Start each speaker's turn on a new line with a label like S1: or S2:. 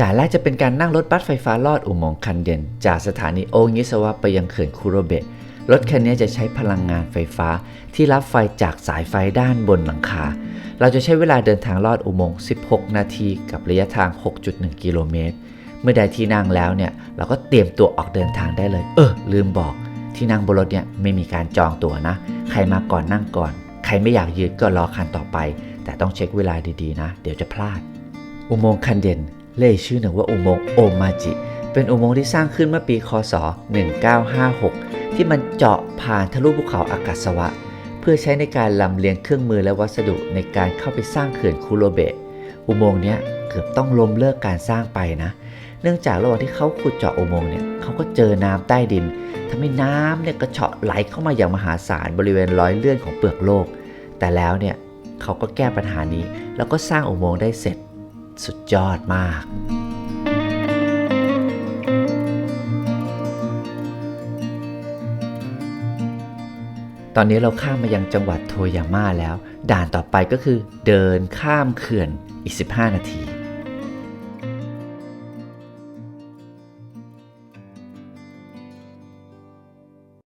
S1: ด่านแรกจะเป็นการนั่งรถบัสไฟฟ้าลอดอุโมงค์คันเดนจากสถานีโองิสวะไปยังเขื่อนคุโรเบะรถคันนี้จะใช้พลังงานไฟฟ้าที่รับไฟจากสายไฟด้านบนหลังคา เราจะใช้เวลาเดินทางลอดอุโมงค์ 16 นาทีกับระยะทาง 6.1 กิโลเมตร เมื่อใดที่นั่งแล้วเนี่ย เราก็เตรียมตัวออกเดินทางได้เลย เออ ลืมบอก ที่นั่งบนรถเนี่ยไม่มีการจองตั๋วนะ ใครมาก่อนนั่งก่อน ใครไม่อยากยืนก็รอคันต่อไป แต่ต้องเช็คเวลาดีๆนะ เดี๋ยวจะพลาด อุโมงค์คันเดน เรียกชื่อหนึ่งว่าอุโมงค์โอมาจิ เป็นอุโมงค์ที่สร้างขึ้นเมื่อปีคศ 1956 ที่มันเจาะผ่านทะลุภูเขาอากาศวะ เพื่อใช้ในการลำเลียงเครื่องมือและวัสดุในการเข้าไปสร้างเขื่อนคูโรเบะ อุโมงค์เนี้ยเกือบต้องล้มเลิกการสร้างไปนะ เนื่องจากระหว่างที่เขาขุดเจาะอุโมงค์เนี่ยเขาก็เจอน้ำใต้ดินทำให้น้ำเนี่ยกระเฉาะไหลเข้ามาอย่างมหาศาลบริเวณร้อยเลื่อนของเปลือกโลก แต่แล้วเนี่ยเขาก็แก้ปัญหานี้ แล้วก็สร้างอุโมงค์ได้เสร็จ สุดยอดมาก ตอนนี้เราข้ามมายังจังหวัดโทยาม่าแล้ว ด่านต่อไปก็คือเดินข้ามเขื่อนอีก 15 นาที